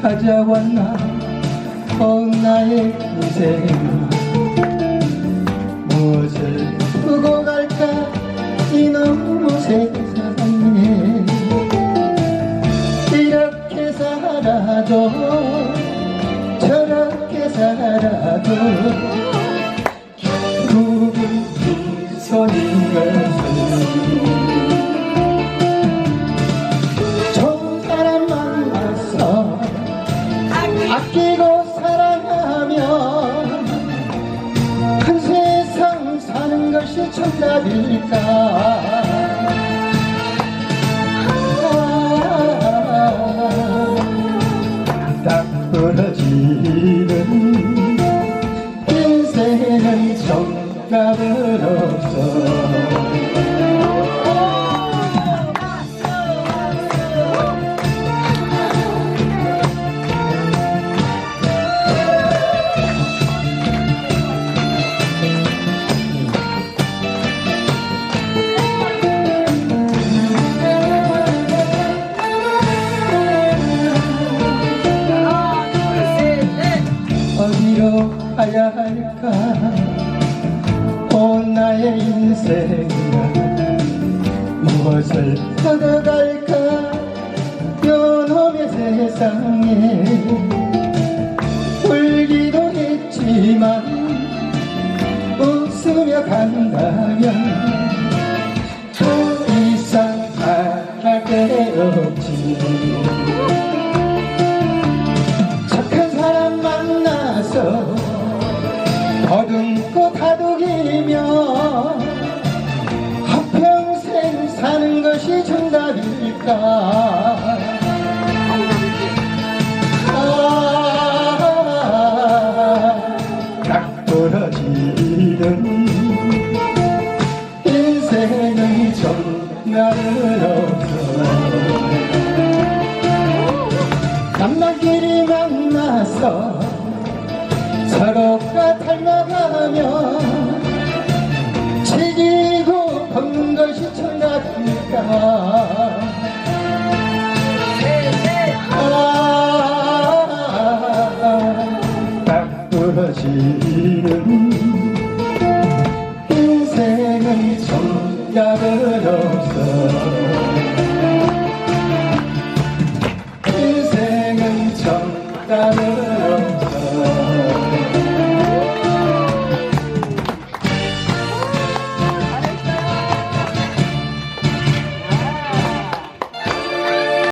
찾아왔나? 어 나의 인생 무엇을 두고 갈까? 이놈의 세상에. 이렇게 살아도 저렇게 살아도 결국은 두 손인 것을 아, 딱 부러지는 인생은 정답은 없어 가야 할까 온 나의 인생아 무엇을 하고 갈까? 요놈의 세상에 울기도 했지만 웃으며 간다면 더 이상 바랄 게 없지 더듬고 다독이며 한평생 사는 것이 정답일까? 아, 딱 부러지는 인생은 정답은 없어 서로가 닮아가며 즐기고 걷는 것이 아, 딱 부러지는 인생은 정답은 없어